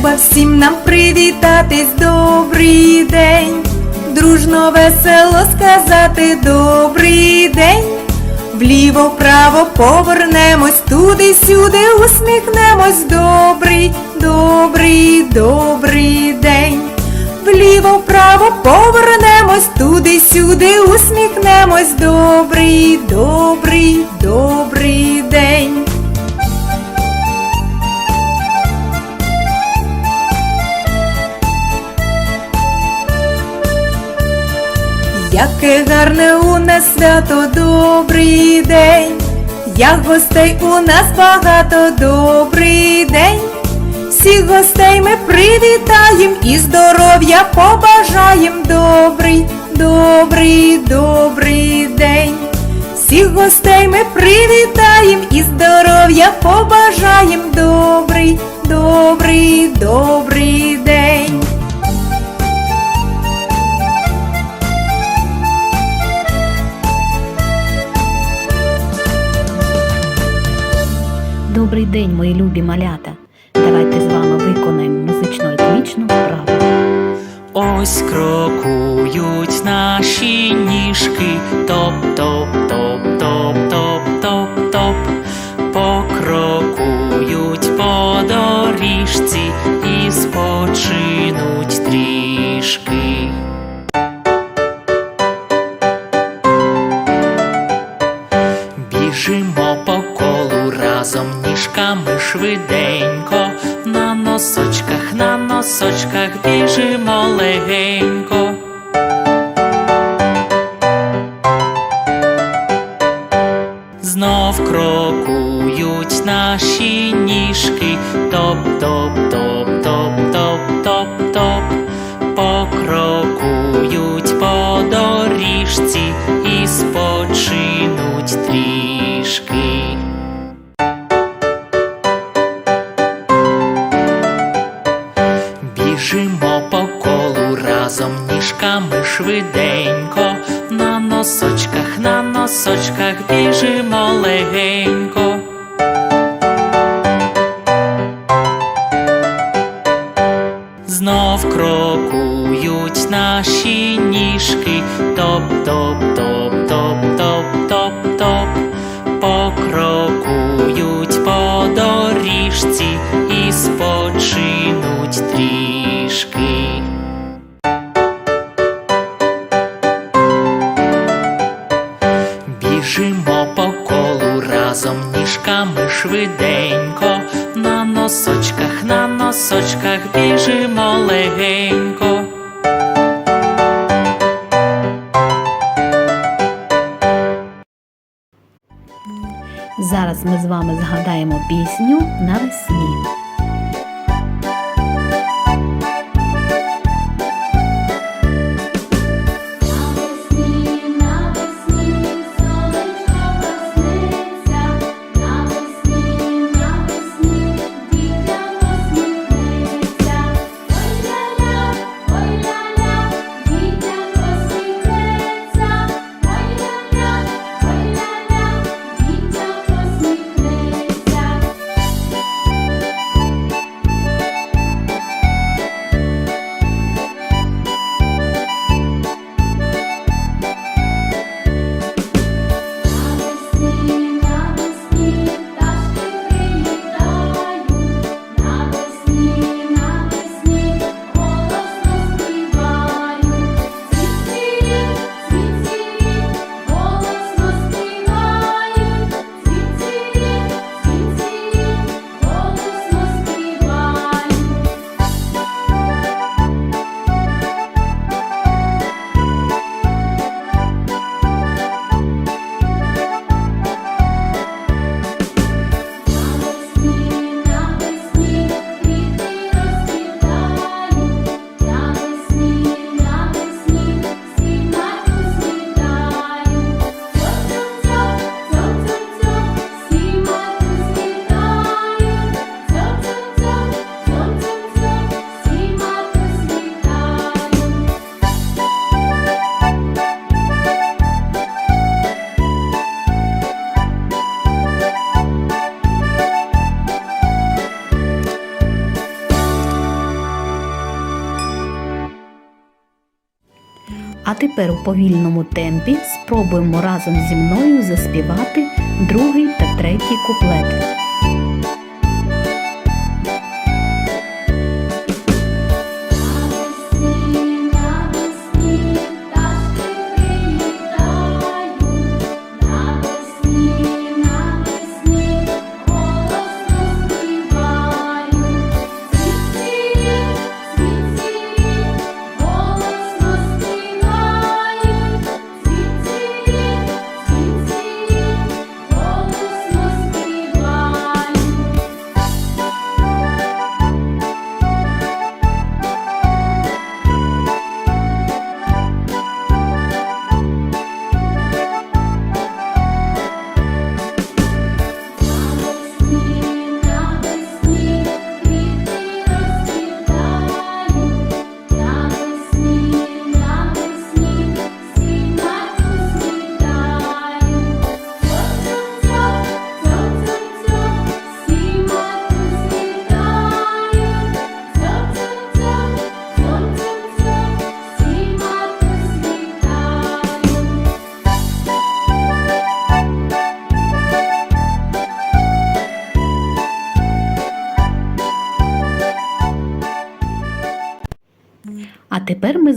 Треба всім нам привітатись, добрий день, дружно весело сказати добрий день. Вліво, вправо повернемось, туди-сюди усміхнемось. Добрий, добрий, добрий день. Вліво, вправо повернемось, туди-сюди усміхнемось. Добрий, добрий, добрий Яке гарне у нас свято, добрий день, як гостей у нас багато, добрий день. Всіх гостей ми привітаєм і здоров'я побажаєм. Добрий, добрий, добрий день. Всіх гостей ми привітаєм і здоров'я побажаєм. Добрий, добрий, добрий день, мої любі малята. Давайте з вами виконаємо музично ритмічну вправу. Ось крокують наші ніжки, топ-топ-топ-топ-топ-топ-топ. Разом ніжками швиденько, на носочках, на носочках біжимо легенько. Знов крокують наші ніжки, топ-топ-топ-топ-топ-топ-топ. Покрокують по доріжці носочках біжимо легенько. Легенько. Зараз ми з вами згадаємо пісню навесні. Навесні, А тепер у повільному темпі спробуємо разом зі мною заспівати другий та третій куплет.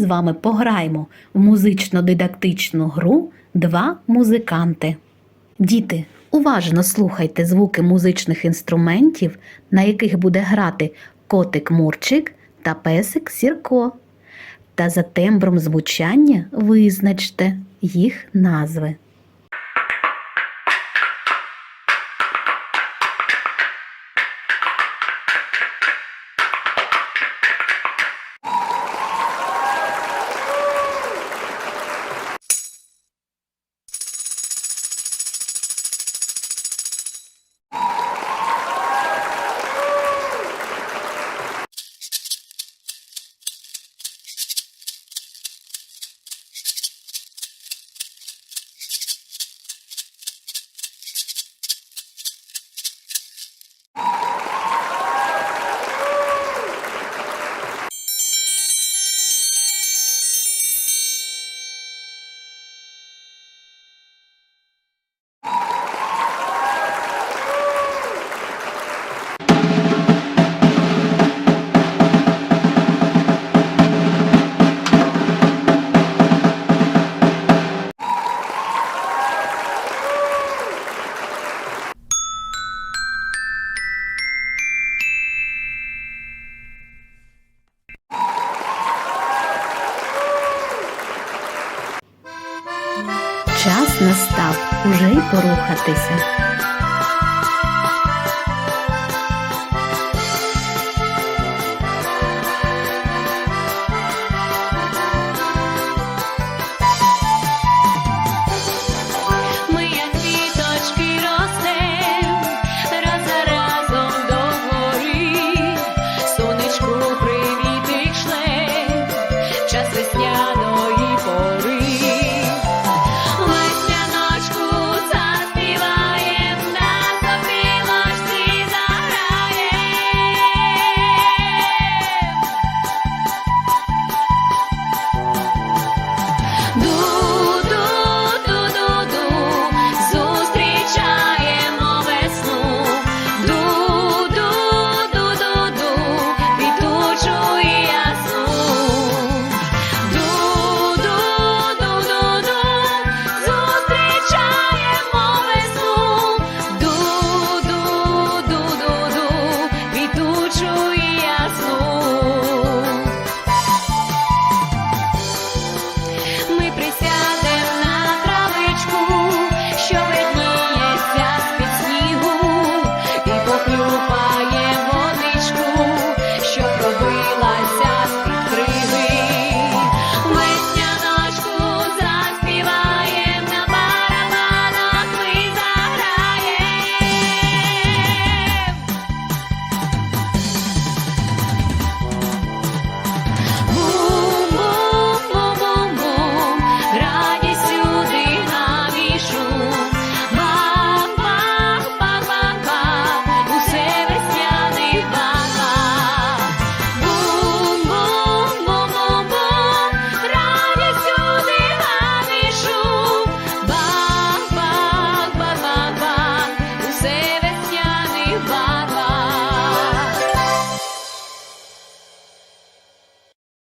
З вами пограємо в музично-дидактичну гру Два музиканти. Діти, уважно слухайте звуки музичних інструментів, на яких буде грати котик Мурчик та песик Сірко. Та за тембром звучання визначте їх назви. Настав уже й порухатися.